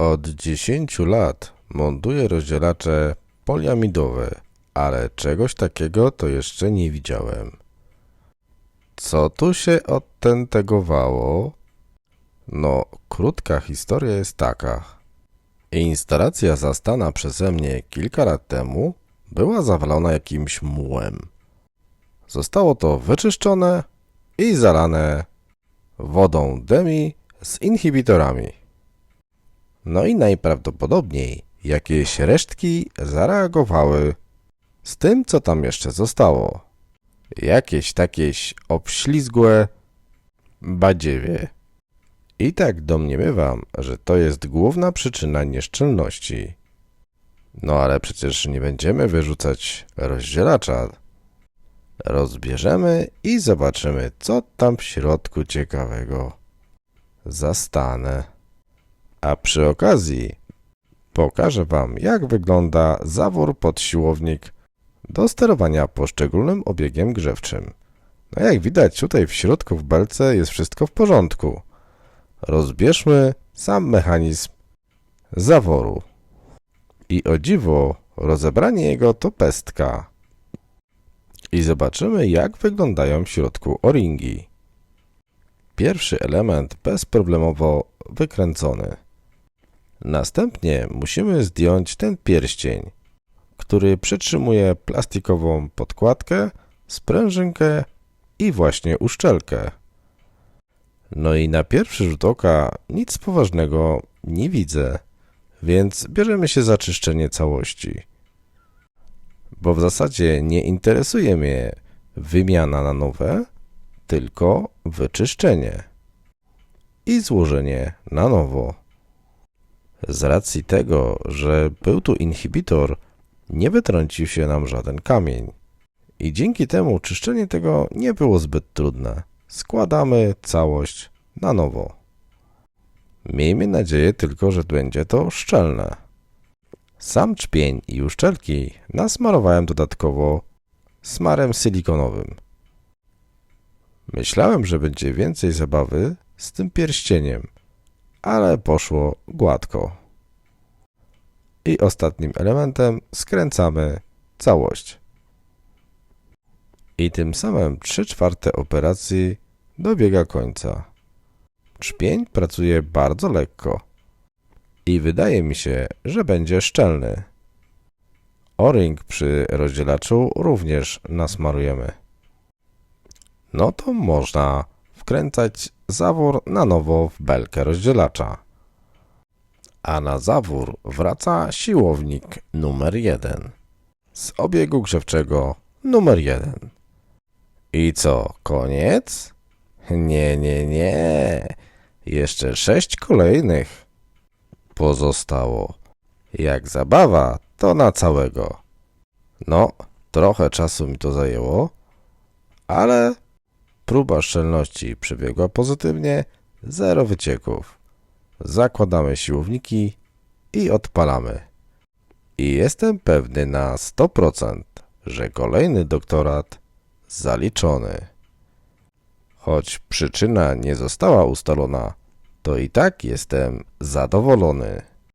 Od 10 lat montuję rozdzielacze poliamidowe, ale czegoś takiego to jeszcze nie widziałem. Co tu się odtentegowało? No, krótka historia jest taka. Instalacja zastana przeze mnie kilka lat temu była zawalona jakimś mułem. Zostało to wyczyszczone i zalane wodą demi z inhibitorami. No i najprawdopodobniej jakieś resztki zareagowały z tym, co tam jeszcze zostało. Jakieś takieś obślizgłe badziewie. I tak domniemywam, że to jest główna przyczyna nieszczelności. No ale przecież nie będziemy wyrzucać rozdzielacza. Rozbierzemy i zobaczymy, co tam w środku ciekawego zastanę. A przy okazji pokażę Wam, jak wygląda zawór pod siłownik do sterowania poszczególnym obiegiem grzewczym. No jak widać, tutaj w środku w belce jest wszystko w porządku. Rozbierzmy sam mechanizm zaworu. I o dziwo, rozebranie jego to pestka. I zobaczymy, jak wyglądają w środku o-ringi. Pierwszy element bezproblemowo wykręcony. Następnie musimy zdjąć ten pierścień, który przytrzymuje plastikową podkładkę, sprężynkę i właśnie uszczelkę. No i na pierwszy rzut oka nic poważnego nie widzę, więc bierzemy się za czyszczenie całości. Bo w zasadzie nie interesuje mnie wymiana na nowe, tylko wyczyszczenie i złożenie na nowo. Z racji tego, że był tu inhibitor, nie wytrącił się nam żaden kamień. I dzięki temu czyszczenie tego nie było zbyt trudne. Składamy całość na nowo. Miejmy nadzieję tylko, że będzie to szczelne. Sam czpień i uszczelki nasmarowałem dodatkowo smarem silikonowym. Myślałem, że będzie więcej zabawy z tym pierścieniem, ale poszło gładko. I ostatnim elementem skręcamy całość. I tym samym 3 czwarte operacji dobiega końca. Czpień pracuje bardzo lekko i wydaje mi się, że będzie szczelny. O-ring przy rozdzielaczu również nasmarujemy. No to można wkręcać zawór na nowo w belkę rozdzielacza. A na zawór wraca siłownik numer 1 z obiegu grzewczego numer 1. I co, koniec? Nie, nie, nie. Jeszcze sześć kolejnych pozostało. Jak zabawa, to na całego. No, trochę czasu mi to zajęło, ale próba szczelności przebiegła pozytywnie, zero wycieków. Zakładamy siłowniki i odpalamy. I jestem pewny na 100%, że kolejny doktorat zaliczony. Choć przyczyna nie została ustalona, to i tak jestem zadowolony.